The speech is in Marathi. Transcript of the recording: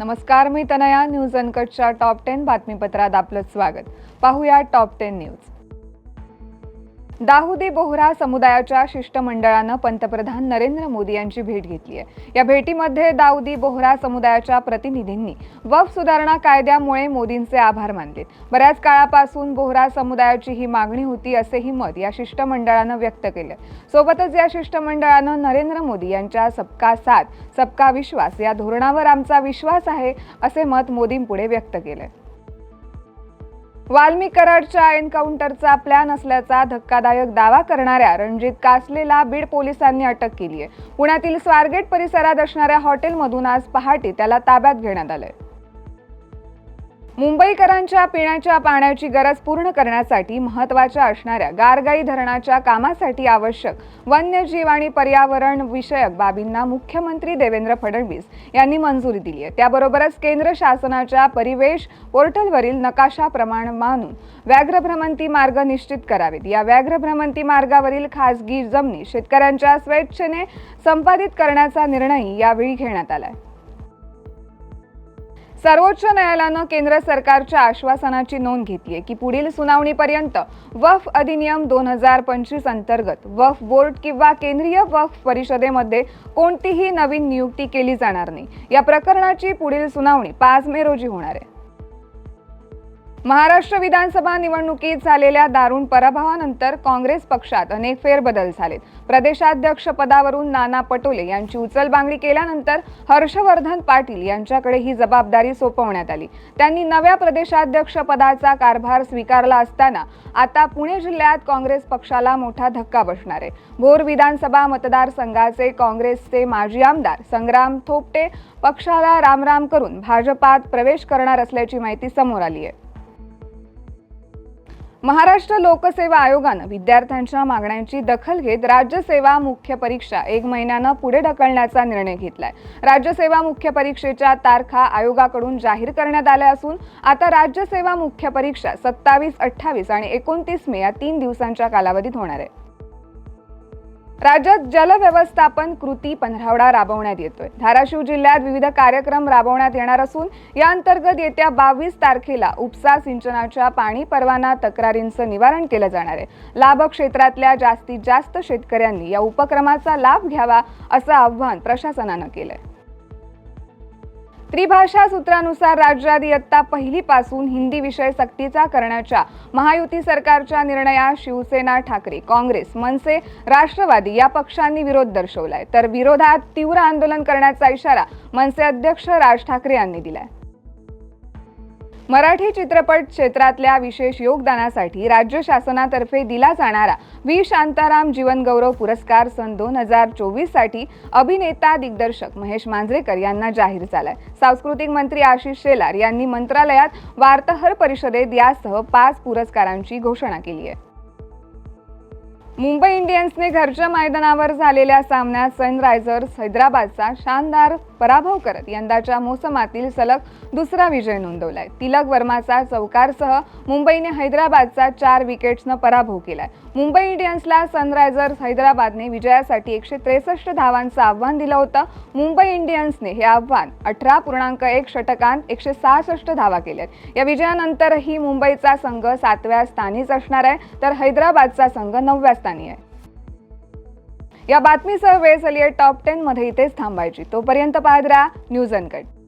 नमस्कार मी तनया न्यूज अनकटच्या टॉप टेन बातमीपत्रात आपलं स्वागत. पाहूया top ten news. Dawoodi Bohra समुदायाच्या शिष्टमंडळानं पंतप्रधान नरेंद्र मोदी यांची भेट घेतली आहे. या भेटीमध्ये दाऊदी बोहरा समुदायाच्या प्रतिनिधींनी वफ सुधारणा कायद्यामुळे मोदींचे आभार मानले. बऱ्याच काळापासून बोहरा समुदायाची ही मागणी होती असेही मत या शिष्टमंडळानं व्यक्त केलं. सोबतच या शिष्टमंडळानं नरेंद्र मोदी यांच्या सबका साथ सबका विश्वास या धोरणावर आमचा विश्वास आहे असे मत मोदींपुढे व्यक्त केलंय. वाल्मी कराडच्या एन्काउंटरचा प्लॅन असल्याचा धक्कादायक दावा करणाऱ्या रणजित कासलेला बीड पोलिसांनी अटक केली आहे. पुण्यातील स्वारगेट परिसरात असणाऱ्या हॉटेलमधून आज पहाटे त्याला ताब्यात घेण्यात आलंय. मुंबईकरांच्या पिण्याच्या पाण्याची गरज पूर्ण करण्यासाठी महत्त्वाच्या असणाऱ्या गारगाई धरणाच्या कामासाठी आवश्यक वन्यजीव आणि पर्यावरण विषयक बाबींना मुख्यमंत्री देवेंद्र फडणवीस यांनी मंजुरी दिली आहे. त्याबरोबरच केंद्र शासनाच्या परिवेश पोर्टलवरील नकाशा प्रमाण मानून व्याघ्र भ्रमंती मार्ग निश्चित करावेत. या व्याघ्र भ्रमंती मार्गावरील खासगी जमिनी शेतकऱ्यांच्या स्वेच्छेने संपादित करण्याचा निर्णय यावेळी घेण्यात आला आहे. सर्वोच्च न्यायालयानं केंद्र सरकारच्या आश्वासनाची नोंद घेतली आहे की पुढील सुनावणीपर्यंत वफ अधिनियम दोन हजार पंचवीस अंतर्गत वफ बोर्ड किंवा केंद्रीय वफ परिषदेमध्ये कोणतीही नवीन नियुक्ती केली जाणार नाही. या प्रकरणाची पुढील सुनावणी पाच मे रोजी होणार आहे. महाराष्ट्र विधानसभा निवडणुकीत झालेल्या दारुण पराभवानंतर काँग्रेस पक्षात अनेक फेरबदल झालेत. प्रदेशाध्यक्ष पदावरून नाना पटोले यांची उचलबांगडी केल्यानंतर हर्षवर्धन पाटील यांच्याकडे ही जबाबदारी सोपवण्यात आली. त्यांनी नव्या प्रदेशाध्यक्ष पदाचा कारभार स्वीकारला असताना आता पुणे जिल्ह्यात काँग्रेस पक्षाला मोठा धक्का बसणार आहे. भोर विधानसभा मतदारसंघाचे काँग्रेसचे माजी आमदार संग्राम थोपटे पक्षाला रामराम करून भाजपात प्रवेश करणार असल्याची माहिती समोर आली आहे. महाराष्ट्र लोकसेवा आयोगानं विद्यार्थ्यांच्या मागण्यांची दखल घेत राज्यसेवा मुख्य परीक्षा एक महिन्यानं पुढे ढकलण्याचा निर्णय घेतलाय. राज्यसेवा मुख्य परीक्षेच्या तारखा आयोगाकडून जाहीर करण्यात आल्या असून आता राज्यसेवा मुख्य परीक्षा सत्तावीस अठ्ठावीस आणि एकोणतीस मे या तीन दिवसांच्या कालावधीत होणार आहे. राज्यात जलव्यवस्थापन कृती पंधरावडा राबवण्यात येतोय. धाराशिव जिल्ह्यात विविध कार्यक्रम राबवण्यात येणार असून या अंतर्गत येत्या बावीस तारखेला उपसा सिंचनाच्या पाणी परवाना तक्रारींचं निवारण केलं जाणार आहे. लाभ क्षेत्रातल्या जास्तीत जास्त शेतकऱ्यांनी या उपक्रमाचा लाभ घ्यावा असं आव्हान प्रशासनानं केलंय. त्रिभाषा सूत्रानुसार राज्यात इयत्ता पहिलीपासून हिंदी विषय सक्तीचा करण्याच्या महायुती सरकारच्या निर्णयास शिवसेना ठाकरे काँग्रेस मनसे राष्ट्रवादी या पक्षांनी विरोध दर्शवलाय. तर विरोधात तीव्र आंदोलन करण्याचा इशारा मनसे अध्यक्ष राज ठाकरे यांनी दिलाय. मराठी चित्रपट क्षेत्रातल्या विशेष योगदानासाठी राज्य शासनातर्फे दिला जाणारा व्ही. शांताराम जीवनगौरव पुरस्कार सन दोन हजार चोवीससाठी अभिनेता दिग्दर्शक महेश मांजरेकर यांना जाहीर झालाय. सांस्कृतिक मंत्री आशिष शेलार यांनी मंत्रालयात वार्ताहर परिषदेत यासह पाच पुरस्कारांची घोषणा केली आहे. मुंबई इंडियन्सने घरच्या मैदानावर झालेल्या सामन्यात सनरायझर्स हैदराबादचा शानदार पराभव करत यंदाच्या मोसमातील सलग दुसरा विजय नोंदवलाय. तिलक वर्माचा चौकारसह मुंबईने हैदराबादचा चार विकेट्सनं पराभव केलाय. मुंबई इंडियन्सला सनरायझर्स हैदराबादने विजयासाठी एकशे त्रेसष्ट धावांचं आव्हान दिलं होतं. मुंबई इंडियन्सने हे आव्हान अठरा पूर्णांक एक षटकांत एकशे सहासष्ट धावा केल्यात. या विजयानंतरही मुंबईचा संघ सातव्या स्थानीच असणार आहे तर हैदराबादचा संघ नवव्या स्थानी आहे. या बातमीसह वेळ झाली आहे टॉप टेनमध्ये इथेच थांबायची. तोपर्यंत पाहत राहा न्यूज अनकट.